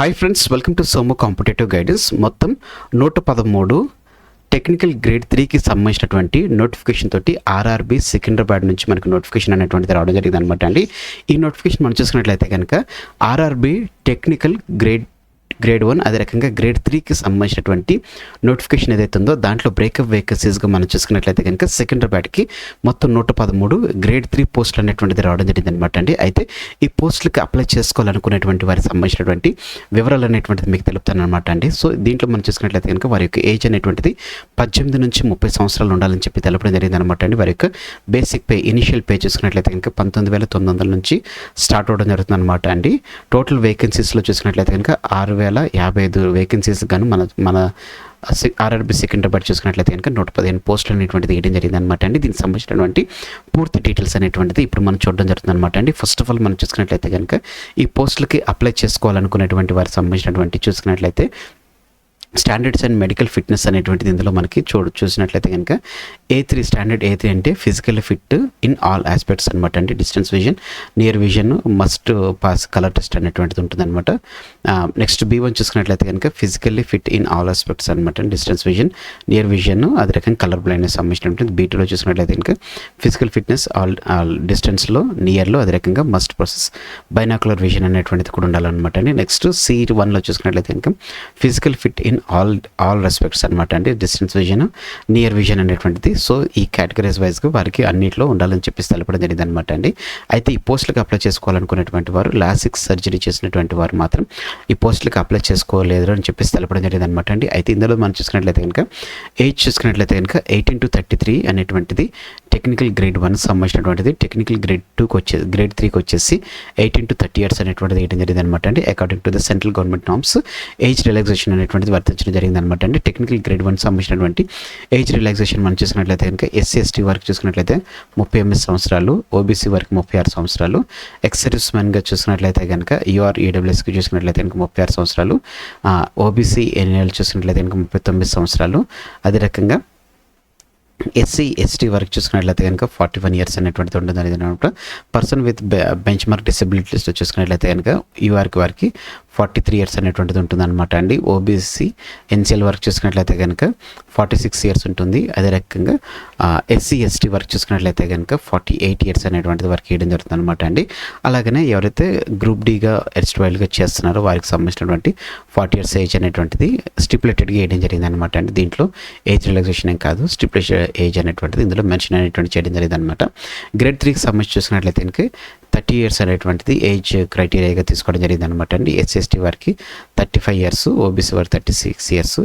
Hi friends welcome to Somo competitive guidance మొత్తం నూట పదమూడు టెక్నికల్ గ్రేడ్ త్రీకి సంబంధించినటువంటి నోటిఫికేషన్ తోటి ఆర్ఆర్బి సికింద్రాబాద్ నుంచి మనకు నోటిఫికేషన్ అనేటువంటిది రావడం జరిగింది అనమాట అండి. ఈ నోటిఫికేషన్ మనం చూసుకున్నట్లయితే కనుక RRB technical grade grade one అదే రకంగా గ్రేడ్ త్రీకి సంబంధించినటువంటి నోటిఫికేషన్ ఏదైతే ఉందో దాంట్లో బ్రేకప్ వేకెన్సీస్గా మనం చూసుకున్నట్లయితే కనుక సికింద్రాబాద్కి మొత్తం నూట పదమూడు గ్రేడ్ త్రీ పోస్టులు అనేటువంటిది రావడం జరిగింది అనమాట అండి. అయితే ఈ పోస్టులకి అప్లై చేసుకోవాలనుకునేటువంటి వారికి సంబంధించినటువంటి వివరాలు అనేటువంటిది మీకు తెలుపుతాను అనమాట అండి. సో దీంట్లో మనం చూసుకున్నట్లయితే కనుక వారి యొక్క ఏజ్ అనేటువంటిది పద్దెనిమిది నుంచి ముప్పై సంవత్సరాలు ఉండాలని చెప్పి తెలపడం జరిగింది అనమాట అండి. వారి యొక్క బేసిక్ పే ఇనిషియల్ పే చూసుకున్నట్లయితే కనుక పంతొమ్మిది వేల తొమ్మిది వందల నుంచి స్టార్ట్ అవడం జరుగుతుంది అనమాట అండి. టోటల్ వేకెన్సీస్లో చూసుకున్నట్లయితే కనుక ఆరు వేల యాభై ఐదు వేకెన్సీస్ కానీ మన మన ఆర్ఆర్బి సికింద్రాబాద్ చూసుకున్నట్లయితే కనుక నూట పదిహేను పోస్టులు అనేటువంటిది వేయడం జరిగింది అనమాట అండి. దీనికి సంబంధించినటువంటి పూర్తి డీటెయిల్స్ అనేటువంటిది ఇప్పుడు మనం చూడడం జరుగుతుంది అనమాట అండి. ఫస్ట్ ఆఫ్ ఆల్ మనం చూసుకున్నట్లయితే కనుక ఈ పోస్టులకి అప్లై చేసుకోవాలనుకునేటువంటి వారికి సంబంధించినటువంటి చూసుకున్నట్లయితే స్టాండర్డ్స్ అండ్ మెడికల్ ఫిట్నెస్ అనేటువంటిది ఇందులో మనకి చూడు చూసినట్లయితే కనుక A three standard A three అంటే physical fit in all aspects అనమాట అంటే distance vision near vision must pass colour test అనేటువంటిది ఉంటుంది అనమాట నెక్స్ట్ బీ వన్ చూసుకున్నట్లయితే కనుక physically fit in all aspects అనమాట డిస్టెన్స్ విజన్ నియర్ విజన్ అదే రకంగా కలర్ బ్లైండ్నెస్ సంబంధించిన ఉంటుంది బీటీలో చూసుకున్నట్లయితే కనుక ఫిజికల్ ఫిట్నెస్ ఆల్ ఆల్ డిస్టెన్స్లో నియర్లో అదే రకంగా మస్ట్ ప్రాసెస్ బైనాకులర్ విజన్ అనేటువంటిది కూడా ఉండాలన్నమాట. అండి నెక్స్ట్ సి వన్లో చూసుకున్నట్లయితే కనుక physical fit in all all respects అనమాట అండి. డిస్టెన్స్ విజన్ నియర్ విజన్ అనేటువంటిది. సో ఈ కేటగిరీస్ వైజ్గా వారికి అన్నింటిలో ఉండాలని చెప్పి తెలపడం జరిగింది అనమాట అండి. అయితే ఈ పోస్టులకు అప్లై చేసుకోవాలనుకునేటువంటి వారు లాసిక్ సర్జరీ చేసినటువంటి వారు మాత్రం ఈ పోస్టులకు అప్లై చేసుకోలేదు అని చెప్పేసి తెలపడం జరిగింది అనమాట అండి. అయితే ఇందులో మనం చూసుకున్నట్లయితే కనుక ఏజ్ చూసుకున్నట్లయితే కనుక ఎయిటీన్ టు థర్టీ త్రీ అనేటువంటిది టెక్నికల్ గ్రేడ్ వన్ సంబంధించినటువంటిది. టెక్నికల్ గ్రేడ్ టూకి వచ్చే గ్రేడ్ త్రీకి వచ్చేసి ఎయిటీన్ టు థర్టీ ఇయర్స్ అనేటువంటిది వేయడం జరిగింది అనమాట అండి. According to the central government norms age relaxation అనేటువంటిది వర్తించడం జరిగింది అనమాట అండి టెక్నికల్ గ్రేడ్ వన్ సంబంధించినటువంటి ఏజ్ రిలాక్సేషన్ మనం చూసినట్లయితే కనుక ఎస్సీ ఎస్టీ వరకు చూసుకున్నట్లయితే ముప్పై ఎనిమిది సంవత్సరాలు ఓబీసీ వరకు ముప్పై ఆరు సంవత్సరాలు ఎక్స్ సర్వీస్ మ్యాన్గా చూసుకున్నట్లయితే కనుక యూఆర్ ఈడబ్ల్యూఎస్కి చూసుకున్నట్లయితే కనుక ముప్పై ఆరు సంవత్సరాలు ఓబీసీ ఎన్ఎల్ చూసుకున్నట్లయితే కనుక ముప్పై తొమ్మిది సంవత్సరాలు. అదే రకంగా ఎస్సీ ఎస్టీ వరకు చూసుకున్నట్లయితే కనుక ఫార్టీ వన్ ఇయర్స్ అనేటువంటిది ఉంటుంది అనేది అనమాట. పర్సన్ విత్ బెంచ్ మార్క్ డిసబిలిటీస్లో చూసుకున్నట్లయితే కనుక యూఆర్కి వారికి ఫార్టీ త్రీ ఇయర్స్ అనేటువంటిది ఉంటుంది అనమాట అండి ఓబీసీ ఎన్సీఎల్ వర్క్ చూసుకున్నట్లయితే కనుక ఫార్టీ సిక్స్ ఇయర్స్ ఉంటుంది. అదే రకంగా ఎస్సీ ఎస్టీ వర్క్ చూసుకున్నట్లయితే కనుక ఫార్టీ ఎయిట్ ఇయర్స్ అనేటువంటిది వర్క్ చేయడం జరుగుతుంది అనమాట అండి. అలాగనే ఎవరైతే గ్రూప్ డీగా వైల్డ్గా చేస్తున్నారో వారికి సంబంధించినటువంటి ఫార్టీ ఇయర్స్ ఏజ్ అనేటువంటిది స్టిపులేటెడ్గా వేయడం జరిగింది అనమాట అండి. దీంట్లో ఏజ్ రిలాక్సేషన్ ఏం కాదు స్టిపులేషన్ ఏజ్ అనేటువంటిది ఇందులో మెన్షన్ అనేటువంటి చేయడం జరిగింది అనమాట గ్రేడ్ త్రీకి సంబంధించి చూసుకున్నట్లయితే కనుక థర్టీ ఇయర్స్ అనేటువంటిది ఏజ్ క్రైటీరియాగా తీసుకోవడం జరిగింది అనమాట అండి. ఎస్ఎస్టీ వారికి థర్టీ ఫైవ్ ఇయర్స్ ఓబీసీ వారికి thirty six years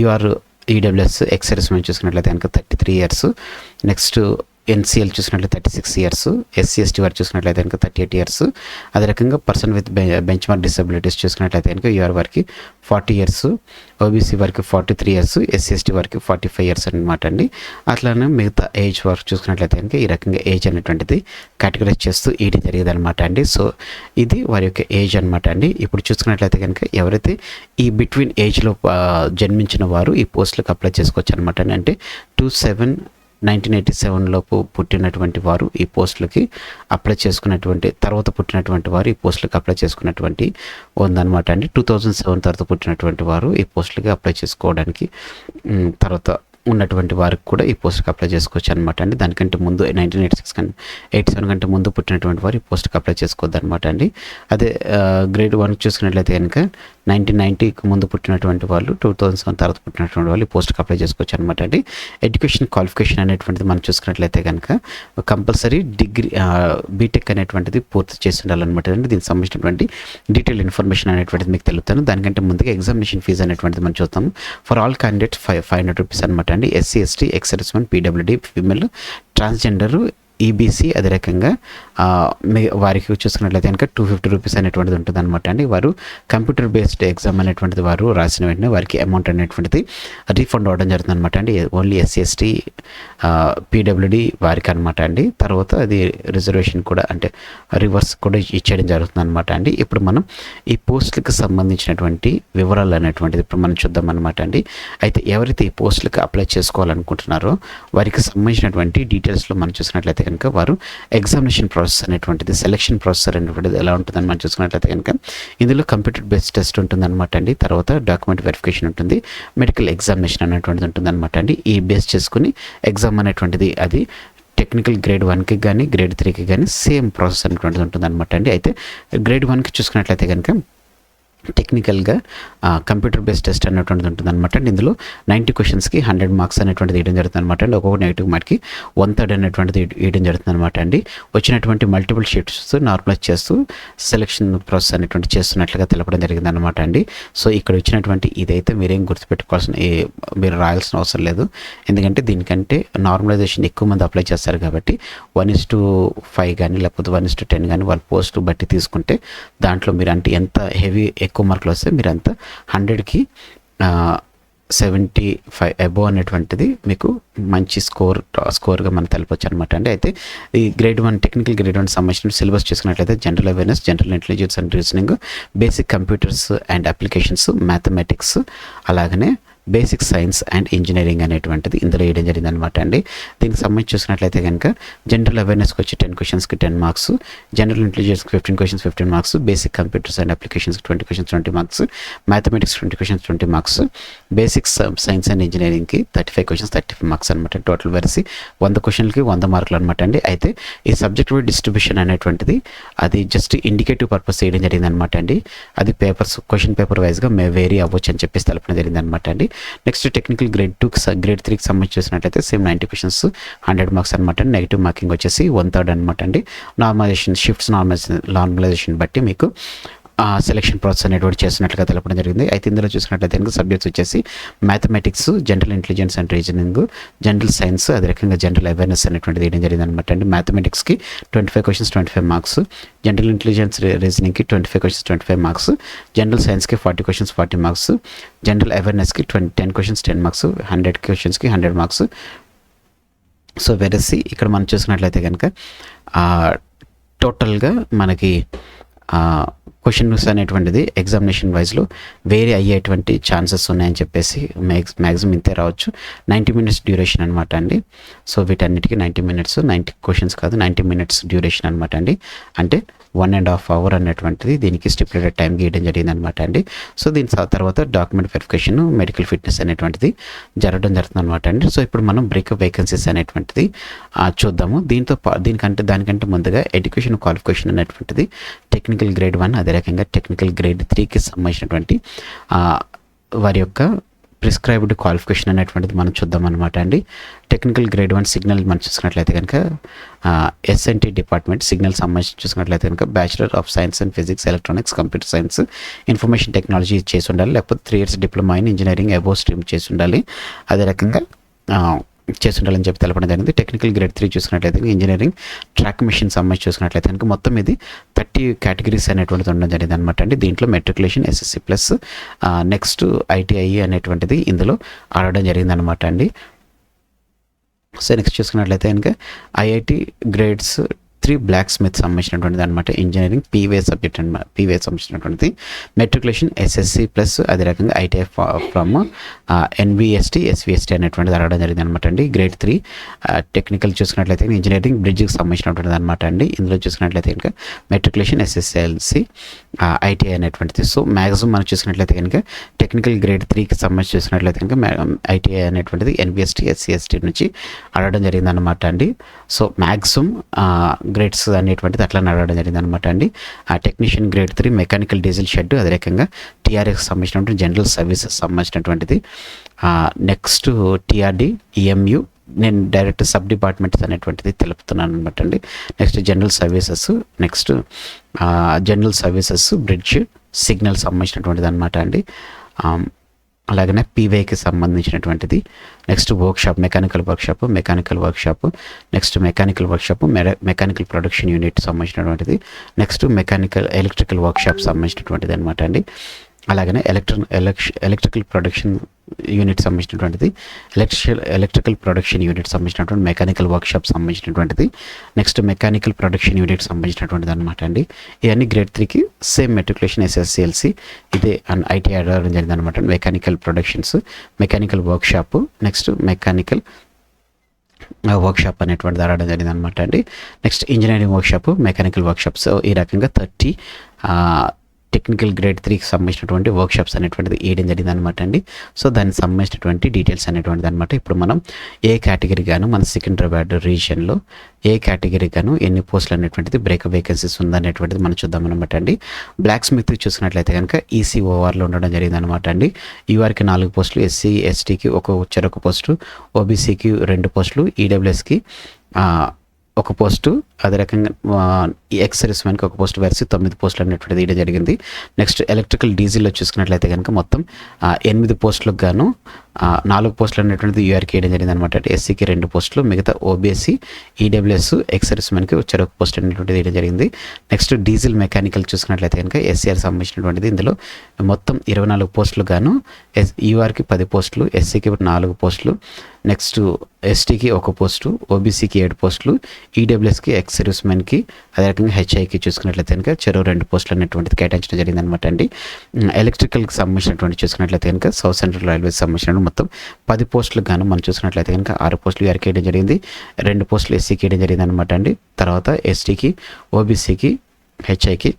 UR EWS XS మనం చూసుకున్నట్లయితే కనుక thirty three years. Next NCL చూసినట్లయితే thirty six years SC ST వారు చూసినట్లయితే కనుక థర్టీ ఎయిట్ ఇయర్స్ అదే రకంగా person with benchmark disabilities చూసుకున్నట్లయితే కనుక యూఆర్ వారికి ఫార్టీ ఇయర్స్ ఓబీసీ వారికి forty three years SC ST వారికి ఫార్టీ ఫైవ్ ఇయర్స్ అనమాట అండి. అట్లానే మిగతా ఏజ్ వరకు చూసుకున్నట్లయితే కనుక ఈ రకంగా ఏజ్ అనేటువంటిది కేటగరైజ్ చేస్తూ ఈడీ జరిగేది అనమాట అండి. సో ఇది వారి యొక్క ఏజ్ అనమాట అండి. ఇప్పుడు చూసుకున్నట్లయితే కనుక ఎవరైతే ఈ బిట్వీన్ ఏజ్లో జన్మించిన వారు ఈ పోస్టులకు అప్లై చేసుకోవచ్చు అనమాట అండి. అంటే టూ సెవెన్ నైన్టీన్ ఎయిటీ సెవెన్లోపు పుట్టినటువంటి వారు ఈ పోస్టులకి అప్లై చేసుకున్నటువంటి తర్వాత పుట్టినటువంటి వారు ఈ పోస్టులకు అప్లై చేసుకున్నటువంటి ఉందన్నమాట అండి. టూ థౌజండ్ సెవెన్ తర్వాత పుట్టినటువంటి వారు ఈ పోస్టులకి అప్లై చేసుకోవడానికి తర్వాత ఉన్నటువంటి వారికి కూడా ఈ పోస్ట్కి అప్లై చేసుకోవచ్చు అనమాట అండి. దానికంటే ముందు నైన్టీన్ ఎయిటీ సిక్స్ కంటే ఎయిటీ సెవెన్ కంటే ముందు పుట్టినటువంటి వారు ఈ పోస్ట్కి అప్లై చేసుకోవద్దు అనమాట అండి. అదే గ్రేడ్ వన్ చూసుకున్నట్లయితే కనుక నైన్టీన్ నైంటీకి ముందు పుట్టినటువంటి వాళ్ళు టూ థౌసండ్ సెవెన్ తర్వాత పుట్టినటువంటి వాళ్ళు పోస్ట్కి అప్లై చేసుకోవచ్చు అనమాట అండి. ఎడ్యుకేషన్ క్వాలిఫికేషన్ అనేటువంటిది మనం చూసుకున్నట్లయితే కనుక కంపల్సరీ డిగ్రీ బీటెక్ అనేటువంటిది పూర్తి చేసి ఉండాలన్నమాట అండి. దీనికి సంబంధించినటువంటి డీటెయిల్ ఇన్ఫర్మేషన్ అనేటువంటిది మీకు తెలుపుతాను. దానికంటే ముందుగా ఎగ్జామినేషన్ ఫీజు అనేటువంటిది మనం చూస్తాము for all candidates five five hundred rupees అనమాట అండి. SC ST exservicemen PWD female transgender EBC అదే రకంగా మీ- వారికి చూసుకున్నట్లయితే కనుక టూ ఫిఫ్టీ రూపీస్ అనేటువంటిది ఉంటుంది అనమాట అండి. వారు కంప్యూటర్ బేస్డ్ ఎగ్జామ్ అనేటువంటిది వారు రాసిన వెంటనే వారికి అమౌంట్ అనేటువంటిది రీఫండ్ అవ్వడం జరుగుతుంది అనమాట అండి ఓన్లీ ఎస్సీ ఎస్టీ పీడబ్ల్యూడి వారికి అనమాట అండి. తర్వాత అది రిజర్వేషన్ కూడా అంటే రివర్స్ కూడా ఇచ్చేయడం జరుగుతుంది అనమాట అండి. ఇప్పుడు మనం ఈ పోస్టులకు సంబంధించినటువంటి వివరాలు అనేటువంటిది ఇప్పుడు మనం చూద్దాం అనమాట అండి. అయితే ఎవరైతే ఈ పోస్టులకు అప్లై చేసుకోవాలనుకుంటున్నారో వారికి సంబంధించినటువంటి డీటెయిల్స్లో మనం చూసినట్లయితే కనుక వారు ఎగ్జామినేషన్ ప్రాసెస్ అనేటువంటిది సెలక్షన్ ప్రాసెస్ అనేటువంటిది ఎలా ఉంటుందని మనం చూసుకున్నట్లయితే కనుక ఇందులో కంప్యూటర్ బేస్డ్ టెస్ట్ ఉంటుందన్నమాట అండి. తర్వాత డాక్యుమెంట్ వెరిఫికేషన్ ఉంటుంది. మెడికల్ ఎగ్జామినేషన్ అనేటువంటిది ఉంటుందన్నమాట అండి. ఈ బేస్ చేసుకుని ఎగ్జామ్ అనేటువంటిది అది టెక్నికల్ గ్రేడ్ వన్కి కానీ గ్రేడ్ త్రీకి కానీ సేమ్ ప్రాసెస్ అనేటువంటిది ఉంటుందన్నమాట అండి. అయితే గ్రేడ్ వన్కి చూసుకున్నట్లయితే కనుక టెక్నికల్గా కంప్యూటర్ బేస్డ్ టెస్ట్ అనేటువంటిది ఉంటుంది అనమాట అండి ఇందులో నైంటీ క్వశ్చన్స్కి హండ్రెడ్ మార్క్స్ అనేటువంటిది వేయడం జరుగుతుంది అనమాట అండి ఒక్కొక్క నెగిటివ్ మార్క్కి వన్ థర్డ్ అనేటువంటిది వేయడం జరుగుతుంది అనమాట అండి వచ్చినటువంటి మల్టిపుల్ షీట్స్ నార్మలైజ్ చేస్తూ సెలక్షన్ ప్రాసెస్ అనేటువంటి చేస్తున్నట్లుగా తెలపడం జరిగింది అనమాట అండి. సో ఇక్కడ వచ్చినటువంటి ఇదైతే మీరేం గుర్తుపెట్టుకోవాల్సిన మీరు రాయాల్సిన అవసరం లేదు. ఎందుకంటే దీనికంటే నార్మలైజేషన్ ఎక్కువ మంది అప్లై చేస్తారు కాబట్టి వన్ ఇస్ టు ఫైవ్ కానీ లేకపోతే వన్ ఇస్ టు టెన్ కానీ వాళ్ళ పోస్ట్ బట్టి తీసుకుంటే దాంట్లో మీరు అంటే ఎంత హెవీ ఎక్కువ మార్కులు వస్తే మీరు హండ్రెడ్కి సెవెంటీ ఫైవ్ అబోవ్ అనేటువంటిది మీకు మంచి స్కోర్ స్కోర్గా మనం తెలిపొచ్చు అనమాట అండి అయితే ఈ grade one technical grade one సంబంధించిన సిలబస్ చూసుకున్నట్లయితే general awareness general intelligence and reasoning basic computers and applications mathematics అలాగనే బేసిక్ సైన్స్ అండ్ ఇంజనీరింగ్ అనేటువంటిది ఇందులో వేయడం జరిగింది అనమాట అండి. దీనికి సంబంధించి చూసినట్లయితే కనుక జనరల్ అవేర్నెస్కి వచ్చి టెన్ క్వశ్చన్స్కి ten marks general ఇంటెలిజెన్స్కి fifteen questions fifteen marks basic computers and అప్లికేషన్స్కి twenty questions twenty marks mathematics twenty questions twenty marks basic science and ఇంజనీరింగ్కి thirty five questions thirty five marks అనమాట టోటల్ వరిసి వంద క్వశ్చన్లకి వంద మార్కులు అనమాట అండి. అయితే ఈ సబ్జెక్ట్ వైడ్ డిస్ట్రిబ్యూషన్ అనేటువంటిది అది జస్ట్ ఇండికేటివ్ పర్పస్ చేయడం జరిగింది అనమాట అండి. అది పేపర్స్ క్వశ్చన్ పేపర్ వైజ్గా మే వేరీ అవ్వచ్చు అని చెప్పేసి తెలపడం జరిగింది అనమాట అండి. Next technical grade two grade త్రీకి సంబంధించి చూసినట్లయితే same ninety questions hundred marks అనమాట నెగిటివ్ మార్కింగ్ వచ్చేసి వన్ థర్డ్ అనమాట అండి. నార్మలైజేషన్ షిఫ్ట్స్ నార్మలైజేషన్ నార్మలైజేషన్ బట్టి మీకు సెలక్షన్ ప్రాసెస్ అనేటువంటి చేస్తున్నట్లుగా తెలపడం జరిగింది. అయితే ఇందులో చూసినట్లయితే కనుక సబ్జెక్ట్స్ వచ్చేసి mathematics general intelligence and reasoning general science అదే రకంగా జనరల్ అవేర్నెస్ అనేటువంటిది వేయడం జరిగింది అనమాట అండి మ్యాథమెటిక్స్కి twenty five questions twenty five marks general intelligence రీజనింగ్కి twenty five questions twenty five marks general సైన్స్కి forty questions forty marks general అవేర్నెస్కి twenty ten questions ten marks hundred క్వశ్చన్స్కి hundred marks so వెరసి ఇక్కడ మనం చూసినట్లయితే కనుక టోటల్గా మనకి క్వశ్చన్స్ అనేటువంటిది ఎగ్జామినేషన్ వైజ్లో వేరే అయ్యేటువంటి ఛాన్సెస్ ఉన్నాయని చెప్పేసి మ్యాక్స్ మ్యాక్సిమం ఇంతే రావచ్చు. నైంటీ మినిట్స్ డ్యూరేషన్ అనమాట అండి. సో వీటన్నిటికీ నైంటీ మినిట్స్ నైంటీ క్వశ్చన్స్ కాదు నైంటీ మినిట్స్ డ్యూరేషన్ అనమాట అండి. అంటే వన్ అండ్ హాఫ్ అవర్ అనేటువంటిది దీనికి స్టిపులేటెడ్ టైం గీయడం జరిగింది అనమాట అండి. సో దీని తర్వాత డాక్యుమెంట్ వెరిఫికేషన్ మెడికల్ ఫిట్నెస్ అనేటువంటిది జరగడం జరుగుతుంది అనమాట అండి. సో ఇప్పుడు మనం బ్రేకప్ వేకెన్సీస్ అనేటువంటిది చూద్దాము. దీంతో పా- దీనికంటే దానికంటే ముందుగా ఎడ్యుకేషన్ క్వాలిఫికేషన్ అనేటువంటిది టెక్నికల్ గ్రేడ్ వన్ అదే రకంగా టెక్నికల్ గ్రేడ్ త్రీకి సంబంధించినటువంటి వారి యొక్క ప్రిస్క్రైబ్డ్ క్వాలిఫికేషన్ అనేటువంటిది మనం చూద్దాం అనమాట అండి. టెక్నికల్ గ్రేడ్ వన్ సిగ్నల్ మనం చూసుకున్నట్లయితే కనుక ఎస్ఎన్టీ డిపార్ట్మెంట్ సిగ్నల్ సంబంధించి చూసుకున్నట్లయితే కనుక bachelor of science and physics electronics computer science information technology చేసి ఉండాలి. లేకపోతే three years diploma in engineering above stream చేసి ఉండాలి. అదే రకంగా చేస్తుండాలని చెప్పి తెలపడం జరిగింది. టెక్నికల్ గ్రేడ్ త్రీ చూసుకున్నట్లయితే ఇంజనీరింగ్ ట్రాక్ మిషన్ సంబంధించి చూసుకున్నట్లయితే కనుక మొత్తం ఇది థర్టీ కేటగిరీస్ అనేటువంటిది ఉండడం జరిగింది అనమాట అండి. దీంట్లో matriculation SSC plus next ITI అనేటువంటిది ఇందులో ఆడడం జరిగింది అనమాట అండి. సో నెక్స్ట్ చూసుకున్నట్లయితే కనుక IIT grades three blacksmith సంబంధించినటువంటిది అనమాట ఇంజనీరింగ్ పీవే సబ్జెక్ట్ అనమాట పీవే సంబంధించినటువంటిది. మెట్రికులేషన్ ఎస్ఎస్సి ప్లస్ అదే రకంగా ఐటీఐ ఫ్రమ్ ఎన్బిఎస్టీ ఎస్విఎస్టీ అనేటువంటిది అడగడం జరిగింది అనమాట అండి గ్రేడ్ త్రీ టెక్నికల్ చూసుకున్నట్లయితే ఇంజనీరింగ్ బ్రిడ్జ్కి సంబంధించినటువంటిది అనమాట అండి. ఇందులో చూసుకున్నట్లయితే కనుక మెట్రికులేషన్ ఎస్ఎస్ఎల్సి ఐటీఐ అనేటువంటిది. సో మ్యాక్సిమం మనం చూసుకున్నట్లయితే కనుక టెక్నికల్ గ్రేడ్ త్రీకి సంబంధించి చూసినట్లయితే కనుక ఐటీఐ అనేటువంటిది ఎన్బిఎస్టీ ఎస్సీఎస్టీ నుంచి అడగడం జరిగింది అనమాట అండి. సో మ్యాక్సిమం గ్రేడ్స్ అనేటువంటిది అట్లా నడవడం జరిగింది అనమాట అండి. ఆ technician grade three mechanical diesel shed అదే రకంగా టీఆర్ఎస్ సంబంధించినటువంటి జనరల్ సర్వీసెస్ సంబంధించినటువంటిది. నెక్స్ట్ టీఆర్డి ఈఎంయు నేను డైరెక్ట్ సబ్ డిపార్ట్మెంట్స్ అనేటువంటిది తెలుపుతున్నాను అనమాట అండి. Next general services next general services bridge signal సంబంధించినటువంటిది అనమాట అండి. అలాగనే పీవైకి సంబంధించినటువంటిది. Next workshop mechanical workshop mechanical workshop next mechanical workshop mechanical production unit సంబంధించినటువంటిది. నెక్స్ట్ మెకానికల్ ఎలక్ట్రికల్ వర్క్షాప్ సంబంధించినటువంటిది అనమాట అండి. అలాగనే ఎలక్ట్రిక్ ఎలక్ట్రికల్ ప్రొడక్షన్ యూనిట్ సంబంధించినటువంటిది ఎలక్ట్రికల్ ఎలక్ట్రికల్ ప్రొడక్షన్ యూనిట్ సంబంధించినటువంటి మెకానికల్ వర్క్షాప్ సంబంధించినటువంటిది నెక్స్ట్ మెకానికల్ ప్రొడక్షన్ యూనిట్ సంబంధించినటువంటిది అనమాట అండి. ఇవన్నీ గ్రేడ్ త్రీకి సేమ్ మెట్రికులేషన్ ఎస్ఎస్సిఎల్సి ఇదే ఐటీ అడగడం జరిగింది అనమాట mechanical productions mechanical workshop next mechanical workshop అనేటువంటిది రావడం జరిగింది అనమాట అండి. Next engineering workshop mechanical workshops ఈ రకంగా థర్టీ టెక్నికల్ గ్రేడ్ త్రీకి సంబంధించినటువంటి వర్క్షాప్స్ అనేటువంటిది వేయడం జరిగింది అనమాట అండి. సో దానికి సంబంధించినటువంటి డీటెయిల్స్ అనేటువంటిది అనమాట ఇప్పుడు మనం ఏ కేటగిరీ గాను మన సికింద్రాబాద్ రీజియన్లో ఏ కేటగిరీ గాను ఎన్ని పోస్టులు అనేటువంటిది బ్రేక్ వేకెన్సీస్ ఉందనేటువంటిది మనం చూద్దాం అనమాట అండి. బ్లాక్ స్మిత్ చూసినట్లయితే కనుక ఈసీఓఆర్లో ఉండడం జరిగింది అనమాట అండి ఈఆర్కి నాలుగు పోస్టులు ఎస్సీ ఎస్టీకి ఒక చెరొక పోస్టు ఓబీసీకి రెండు పోస్టులు ఈడబ్ల్యూఎస్కి ఒక పోస్టు అదే రకంగా ఎక్స్ సర్వీస్మెన్కి ఒక పోస్ట్ వేసి తొమ్మిది పోస్టులు అనేటువంటిది ఇవ్వడం జరిగింది. నెక్స్ట్ ఎలక్ట్రికల్ డీజిల్లో చూసుకున్నట్లయితే కనుక మొత్తం ఎనిమిది పోస్టులకు గాను నాలుగు పోస్టులు అనేటువంటిది యూఆర్కి వేయడం జరిగింది అనమాట ఎస్సీకి రెండు పోస్టులు మిగతా ఓబీఎస్సీ ఈడబ్ల్యూఎస్ ఎక్స్ సర్వీస్మెన్కి చెరొక పోస్ట్ అనేటువంటిది వేయడం జరిగింది. నెక్స్ట్ డీజిల్ మెకానికల్ చూసుకున్నట్లయితే కనుక ఎస్సీఆర్ సంబంధించినటువంటిది ఇందులో మొత్తం ఇరవై నాలుగు పోస్టులు గాను ఎస్ యూఆర్కి పది పోస్టులు ఎస్సీకి నాలుగు పోస్టులు నెక్స్ట్ ఎస్టీకి ఒక పోస్టు ఓబీసీకి ఏడు పోస్టులు ఈడబ్ల్యూఎస్కి ఎక్స్ సర్వీస్మెన్కి అదే రకంగా హెచ్ఐకి చూసుకున్నట్లయితే కనుక చెరో రెండు పోస్టులు అనేటువంటిది కేటాయించడం జరిగింది అనమాట అండి ఎలక్ట్రికల్కి సంబంధించినటువంటి చూసుకున్నట్లయితే కనుక సౌత్ సెంట్రల్ రైల్వేస్ సంబంధించిన మొత్తం పది పోస్టులకు గాను మనం చూసుకున్నట్లయితే కనుక ఆరు పోస్టులు ఎవరికి వేయడం జరిగింది. రెండు పోస్టులు ఎస్సీకి వేయడం జరిగింది అనమాట అండి. తర్వాత ఎస్టీకి ఓబీసీకి హెచ్ఐకి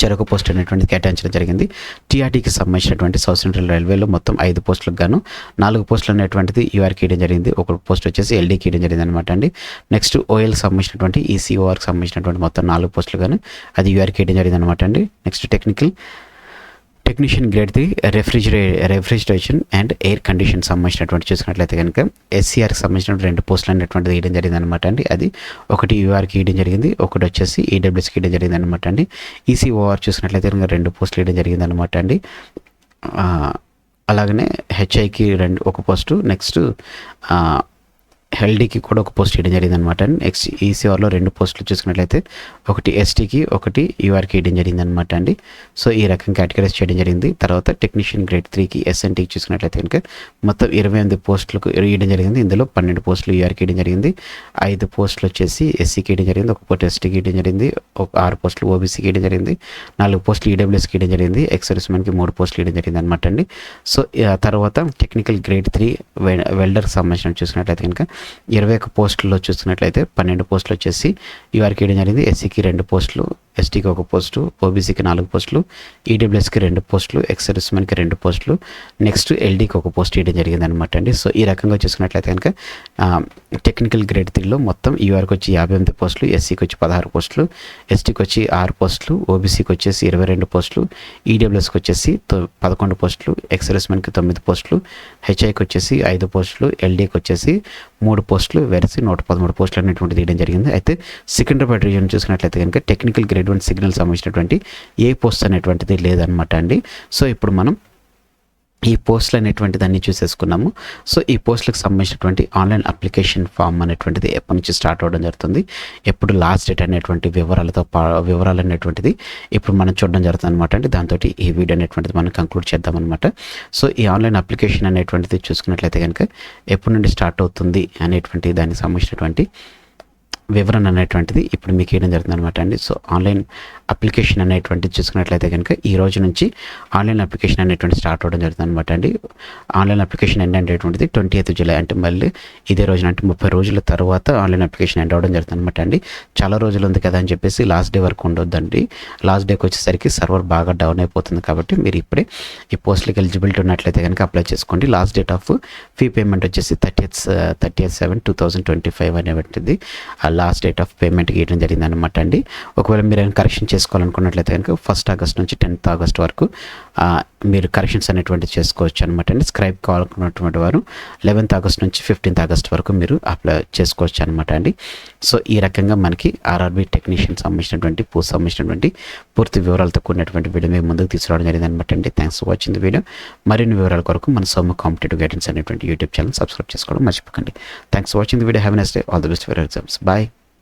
చెరకు పోస్ట్ అనేటువంటిది కేటాయించడం జరిగింది. టీఆర్టీకి సంబంధించినటువంటి సౌత్ సెంట్రల్ రైల్వేలో మొత్తం ఐదు పోస్టులకు గాను నాలుగు పోస్టులు అనేటువంటిది యూఆర్కి ఇవ్వడం జరిగింది. ఒక పోస్ట్ వచ్చేసి ఎల్డీకి ఇవ్వడం జరిగింది అనమాట అండి. నెక్స్ట్ ఓఎల్కి సంబంధించినటువంటి ఈసీఓఆర్కి సంబంధించినటువంటి మొత్తం నాలుగు పోస్టులు గాను అది యూఆర్కి ఇవ్వడం జరిగింది అనమాట అండి. Next technical technician grade the refrigera refrigeration and air condition సంబంధించినటువంటి చూసినట్లయితే కనుక ఎస్సీఆర్కి సంబంధించిన రెండు పోస్టులు అనేటువంటిది వేయడం జరిగింది అనమాట అండి. అది ఒకటి యూఆర్కి వేయడం జరిగింది ఒకటి వచ్చేసి ఈడబ్ల్యూఎస్కి వేయడం జరిగింది అనమాట అండి. ఈసీఓఆర్ చూసినట్లయితే కనుక రెండు పోస్టులు వేయడం జరిగింది అనమాట అండి అలాగనే హెచ్ఐకి రెండు ఒక పోస్టు నెక్స్ట్ హెల్డీకి కూడా ఒక పోస్ట్ ఇవ్వడం జరిగింది అనమాట నెక్స్ట్ ఈసీఆర్లో రెండు పోస్టులు చూసుకున్నట్లయితే ఒకటి ఎస్టీకి ఒకటి యూఆర్కి ఇవ్వడం జరిగింది అనమాట అండి. సో ఈ రకం కేటగిరీస్ చేయడం జరిగింది. తర్వాత టెక్నీషియన్ గ్రేడ్ త్రీకి ఎస్ఎన్టీకి చూసుకున్నట్లయితే కనుక మొత్తం ఇరవై ఎనిమిది పోస్టులకు ఇవ్వడం జరిగింది. ఇందులో పన్నెండు పోస్టులు యూఆర్కి ఇవ్వడం జరిగింది. ఐదు పోస్టులు వచ్చేసి ఎస్సీకి ఇవ్వడం జరిగింది. ఒక పోస్ట్ ఎస్టీకి ఇవ్వడం జరిగింది. ఒక ఆరు పోస్టులు ఓబీసీకి ఇవ్వడం జరిగింది. నాలుగు పోస్టులు ఈడబ్ల్యూఎస్కి ఇవ్వడం జరిగింది. ఎక్సర్విస్మెన్కి మూడు పోస్టులు ఇవ్వడం జరిగింది అనమాట అండి. సో ఆ తర్వాత టెక్నికల్ గ్రేడ్ త్రీ వెల్డర్కి సంబంధించిన చూసుకున్నట్లయితే కనుక ఇరవై ఒక పోస్టుల్లో చూసుకున్నట్లయితే పన్నెండు పోస్టులు వచ్చేసి యూఆర్కి ఇవ్వడం జరిగింది. ఎస్సీకి రెండు పోస్టులు ఎస్టీకి ఒక పోస్టు ఓబీసీకి నాలుగు పోస్టులు ఈడబ్ల్యూఎస్కి రెండు పోస్టులు ఎక్సర్విస్మెన్కి రెండు పోస్టులు నెక్స్ట్ ఎల్డీకి ఒక పోస్ట్ ఇవ్వడం జరిగింది అనమాట అండి. సో ఈ రకంగా చూసుకున్నట్లయితే కనుక టెక్నికల్ గ్రేడ్ త్రీలో మొత్తం ఈఆర్కి వచ్చి యాభై ఎనిమిది పోస్టులు ఎస్సీకి వచ్చి పదహారు పోస్టులు ఎస్టీకి వచ్చి ఆరు పోస్టులు ఓబీసీకి వచ్చేసి ఇరవై రెండు పోస్టులు ఈడబ్ల్యూఎస్కి వచ్చేసి పదకొండు పోస్టులు ఎక్సర్విస్మెన్కి తొమ్మిది పోస్టులు హెచ్ఐకి వచ్చేసి ఐదు పోస్టులు ఎల్డీకి వచ్చేసి మూడు పోస్టులు వెరసి నూట పదమూడు పోస్టులు అనేటువంటి తీయడం జరిగింది. అయితే సికింద్రాబాద్ రీజన్ చూసినట్లయితే కనుక టెక్నికల్ గ్రేడ్ ఎటువంటి సిగ్నల్ సంబంధించినటువంటి ఏ పోస్ట్ అనేటువంటిది లేదనమాట అండి. సో ఇప్పుడు మనం ఈ పోస్టులు అనేటువంటిది అన్ని చూసేసుకున్నాము. సో ఈ పోస్టులకు సంబంధించినటువంటి ఆన్లైన్ అప్లికేషన్ ఫామ్ అనేటువంటిది ఎప్పటి నుంచి స్టార్ట్ అవ్వడం జరుగుతుంది. ఎప్పుడు లాస్ట్ డేట్ అనేటువంటి వివరాలతో పా వివరాలు అనేటువంటిది ఇప్పుడు మనం చూడడం జరుగుతుంది అనమాట అండి. దాంతో ఈ వీడియో అనేటువంటిది మనం కంక్లూడ్ చేద్దాం అనమాట సో ఈ ఆన్లైన్ అప్లికేషన్ అనేటువంటిది చూసుకున్నట్లయితే కనుక ఎప్పటి నుండి స్టార్ట్ అవుతుంది అనేటువంటి దానికి సంబంధించినటువంటి వివరణ అనేటువంటిది ఇప్పుడు మీకు ఇవ్వడం జరుగుతుంది అనమాట అండి. సో ఆన్లైన్ అప్లికేషన్ అనేటువంటిది చూసుకున్నట్లయితే కనుక ఈ రోజు నుంచి ఆన్లైన్ అప్లికేషన్ అనేటువంటి స్టార్ట్ అవ్వడం జరుగుతుంది అనమాట అండి. ఆన్లైన్ అప్లికేషన్ ఎండ్ అనేటువంటిది ట్వంటీ ఎయిత్ జూలై అంటే మళ్ళీ ఇదే రోజున అంటే ముప్పై రోజుల తర్వాత ఆన్లైన్ అప్లికేషన్ ఎండ్ అవ్వడం జరుగుతుంది అనమాట అండి. చాలా రోజులు ఉంది కదా అని చెప్పేసి లాస్ట్ డే వరకు ఉండొద్దండి. లాస్ట్ డేకి వచ్చేసరికి సర్వర్ బాగా డౌన్ అయిపోతుంది కాబట్టి మీరు ఇప్పుడే ఈ పోస్ట్లకి ఎలిజిబిలిటీ ఉన్నట్లయితే కనుక అప్లై చేసుకోండి. Last date of fee payment వచ్చేసి thirty eighth thirty eighth seven two thousand twenty five అనేటువంటిది. లాస్ట్ డేట్ ఆఫ్ పేమెంట్ గీయడం జరిగింది అనమాట అండి. ఒకవేళ మీరు ఏమైనా కరెక్షన్ చేసుకోవాలనుకున్నట్లయితే కనుక ఫస్ట్ ఆగస్ట్ నుంచి టెన్త్ ఆగస్ట్ వరకు మీరు కరెక్షన్స్ అనేటువంటివి చేసుకోవచ్చు అనమాట అండి. స్క్రైబ్ కావాలనుకున్నటువంటి వారు లెవెన్త్ ఆగస్ట్ నుంచి ఫిఫ్టీన్త్ ఆగస్ట్ వరకు మీరు అప్లై చేసుకోవచ్చు అనమాట అండి. సో ఈ రకంగా మనకి ఆర్ఆర్బీ టెక్నీషియన్ సంబంధించినటువంటి పూ సంబంధించినటువంటి పూర్తి వివరాలతో కూడినటువంటి వీడియో మేము ముందుకు తీసుకురావడం జరిగింది అనమాట అండి. Thanks for watching the video మరిన్ని వివరాల కొరకు మన సోమ కాంపిటేటివ్ గైడెన్స్ అనేటువంటి యూట్యూబ్ ఛానల్ సబ్స్క్రైబ్ చేసుకోవడం మర్చిపోకండి. Thanks for watching the video have nice day all the best for exams bye